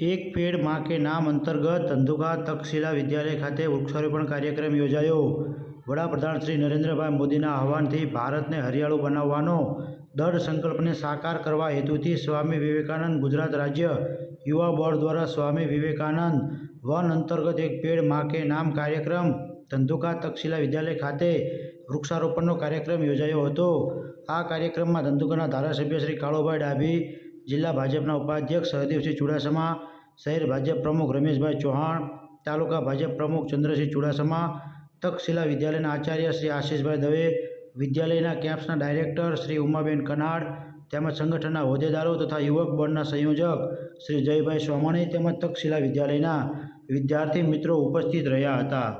એક પેડમાં કે નામ અંતર્ગત ધંધુકા તક્ષશિલા વિદ્યાલય ખાતે વૃક્ષારોપણ કાર્યક્રમ યોજાયો. વડાપ્રધાન શ્રી નરેન્દ્રભાઈ મોદીના આહવાનથી ભારતને હરિયાળું બનાવવાનો દૃઢ સંકલ્પને સાકાર કરવા હેતુથી સ્વામી વિવેકાનંદ ગુજરાત રાજ્ય યુવા બોર્ડ દ્વારા સ્વામી વિવેકાનંદ વન અંતર્ગત એક પેડમાં કે નામ કાર્યક્રમ ધંધુકા તક્ષશિલા વિદ્યાલય ખાતે વૃક્ષારોપણનો કાર્યક્રમ યોજાયો હતો. આ કાર્યક્રમમાં ધંધુકાના ધારાસભ્ય શ્રી કાળુભાઈ ડાભી જિલ્લા ભાજપના ઉપાધ્યક્ષ સહદેવસિંહ ચુડાસમા, શહેર ભાજપ પ્રમુખ રમેશભાઈ ચૌહાણ, તાલુકા ભાજપ પ્રમુખ ચંદ્રસિંહ ચુડાસમા તક્ષશિલા વિદ્યાલયના આચાર્ય શ્રી આશીષભાઈ દવે, વિદ્યાલયના કેમ્પસના ડાયરેક્ટર શ્રી ઉમાબેન કનાડ, તેમજ સંગઠનના હોદ્દેદારો તથા યુવક બોર્ડના સંયોજક શ્રી જયભાઈ સોમાણી તેમજ તક્ષશિલા વિદ્યાલયના વિદ્યાર્થી મિત્રો ઉપસ્થિત રહ્યા હતા.